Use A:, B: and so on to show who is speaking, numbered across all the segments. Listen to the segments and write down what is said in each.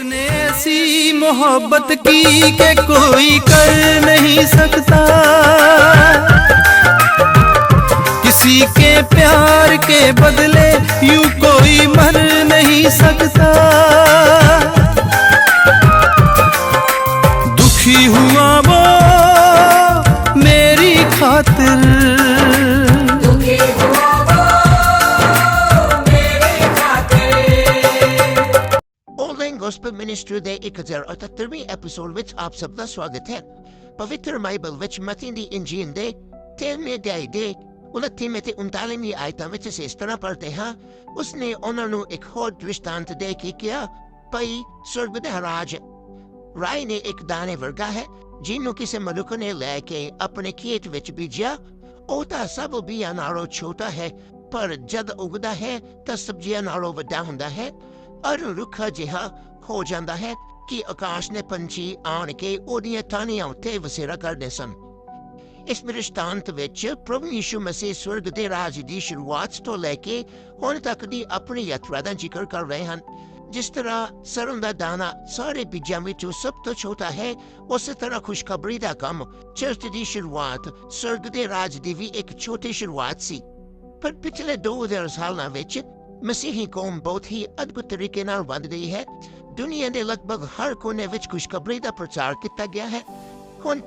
A: उसने ऐसी मोहब्बत की के कोई कर नहीं सकता। किसी के प्यार के बदले यूँ
B: ਆਨਲਾਈਨ ਮਿਨਿਸਟਰੀ ਦੇ 1078ਵੇਂ ਐਪੀਸੋਡ ਵਿੱਚ ਆਪ ਸਭ ਦਾ ਸਵਾਗਤ ਹੈ ਪਵਿੱਤਰ ਬਾਈਬਲ ਵਿੱਚ ਮਤੀ ਦੀ ਇੰਜੀਲ ਦੇ 13ਵੇਂ ਅਧਿਆਇ ਦੇ 29ਵੇਂ ਤੇ 39ਵੇਂ ਆਇਤਾਂ ਵਿੱਚ ਇਸ ਤਰ੍ਹਾਂ ਪੜ੍ਹਦੇ ਹਾਂ ਉਸਨੇ ਉਹਨਾਂ ਨੂੰ ਇੱਕ ਹੋਰ ਦ੍ਰਿਸ਼ਟਾਂਤ ਦੇ ਕੇ ਕਿਹਾ ਭਈ ਸਵਰਗ ਦਾ ਰਾਜ ਰਾਈ ਨੇ ਇੱਕ ਦਾਣੇ ਵਰਗਾ ਹੈ ਜਿਹਨੂੰ ਕਿਸੇ ਮਨੁੱਖ ਨੇ ਲੈ ਕੇ ਆਪਣੇ ਖੇਤ ਵਿੱਚ ਬੀਜਿਆ ਉਹ ਤਾਂ ਸਭ ਬੀਆਂ ਨਾਲੋਂ ਛੋਟਾ ਹੈ ਪਰ ਜਦ ਉਗਦਾ ਹੈ ਤਾਂ ਸਬਜ਼ੀਆਂ ਨਾਲੋਂ ਵੱਡਾ ਹੁੰਦਾ ਹੈ ਔਰ ਰੁੱਖਾ ਜਿਹਾ ਹੋ ਜਾਂਦਾ ਹੈ ਕਿ ਆਕਾਸ਼ ਨੇ ਪੰਛੀ ਆਣ ਕੇ ਉਹਦੀਆਂ ਟਾਹਣੀਆਂ ਉੱਤੇ ਵਸੇਰਾ ਕਰਦੇ ਸਨ। ਇਸ ਦ੍ਰਿਸ਼ਟਾਂਤ ਵਿੱਚ ਪ੍ਰਭੂ ਯਿਸੂ ਮਸੀਹ ਸਵਰਗ ਦੇ ਰਾਜ ਦੀ ਸ਼ੁਰੂਆਤ ਤੋਂ ਲੈ ਕੇ ਹੁਣ ਤੱਕ ਦੀ ਆਪਣੀ ਯਾਤਰਾ ਦਾ ਜ਼ਿਕਰ ਕਰ ਰਹੇ ਹਨ। ਜਿਸ ਤਰ੍ਹਾਂ ਸਰੋਂ ਦਾ ਦਾਣਾ ਸਾਰੇ ਬੀਜਾਂ ਵਿੱਚੋਂ ਸਭ ਤੋਂ ਛੋਟਾ ਹੈ, ਉਸੇ ਤਰ੍ਹਾਂ ਖੁਸ਼ਖਬਰੀ ਦਾ ਕੰਮ ਚਰਚ ਦੀ ਸ਼ੁਰੂਆਤ ਸਵਰਗ ਦੇ ਰਾਜ ਦੀ ਵੀ ਇੱਕ ਛੋਟੀ ਸ਼ੁਰੂਆਤ ਸੀ। ਪਰ ਪਿਛਲੇ 2000 ਸਾਲਾਂ ਵਿੱਚ ਮਸੀਹੀ ਕੌਮ ਬਹੁਤ ਹੀ ਅਦਭੁਤ ਤਰੀਕੇ ਨਾਲ ਵੱਧ ਗਈ ਹੈ। ਦੁਨੀਆ ਦੇ ਲਗਭਗ ਹਰ ਕੋਨੇ ਵਿੱਚ ਖੁਸ਼ਖਬਰੀ ਦਾ ਪ੍ਰਚਾਰ ਕੀਤਾ ਗਿਆ ਹੈ। ਹੁਣ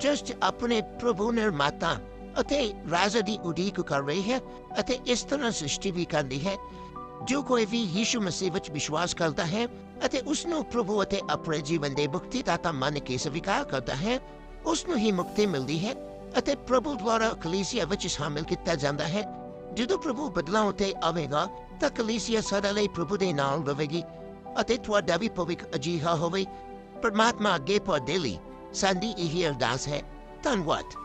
B: ਆਪਣੇ ਪ੍ਰਭੂ ਨਿਰਮਾਤਾ ਅਤੇ ਰਾਜਾ ਦੀ ਉਡੀਕ ਕਰ ਰਹੀ ਹੈ ਅਤੇ ਇਸ ਤਰ੍ਹਾਂ ਸ੍ਰਿਸ਼ਟੀ ਵੀ ਕਰਦੀ ਹੈ, ਜੋ ਕੋਈ ਵੀ ਯੀਸ਼ੂ ਮਸੀਹ ਵਿੱਚ ਵਿਸ਼ਵਾਸ ਕਰਦਾ ਹੈ ਅਤੇ ਉਸ ਨੂੰ ਪ੍ਰਭੂ ਅਤੇ ਆਪਣੇ ਜੀਵਨ ਦੇ ਮੁਕਤੀਦਾਤਾ ਮੰਨ ਕੇ ਸਵੀਕਾਰ ਕਰਦਾ ਹੈ ਉਸ ਨੂੰ ਹੀ ਮੁਕਤੀ ਮਿਲਦੀ ਹੈ ਅਤੇ ਪ੍ਰਭੂ ਦੁਆਰਾ ਕਲੀਸਿਆ ਵਿੱਚ ਸ਼ਾਮਿਲ ਕੀਤਾ ਜਾਂਦਾ ਹੈ। ਜਦੋਂ ਪ੍ਰਭੂ ਬਦਲਾਂ ਉਤੇ ਆਵੇਗਾ ਤਾਂ ਕਲੀਸਿਆ ਸਦਾ ਲਈ ਪ੍ਰਭੂ ਦੇ ਨਾਲ ਰਹੇਗੀ ਅਤੇ ਤੁਹਾਡਾ ਵੀ ਭਵਿੱਖ ਅਜੀਹਾ ਹੋਵੇ। ਪਰਮਾਤਮਾ ਅੱਗੇ ਤੁਹਾਡੇ ਲਈ ਸਾਡੀ ਇਹ ਅਰਦਾਸ ਹੈ। ਧੰਨਵਾਦ।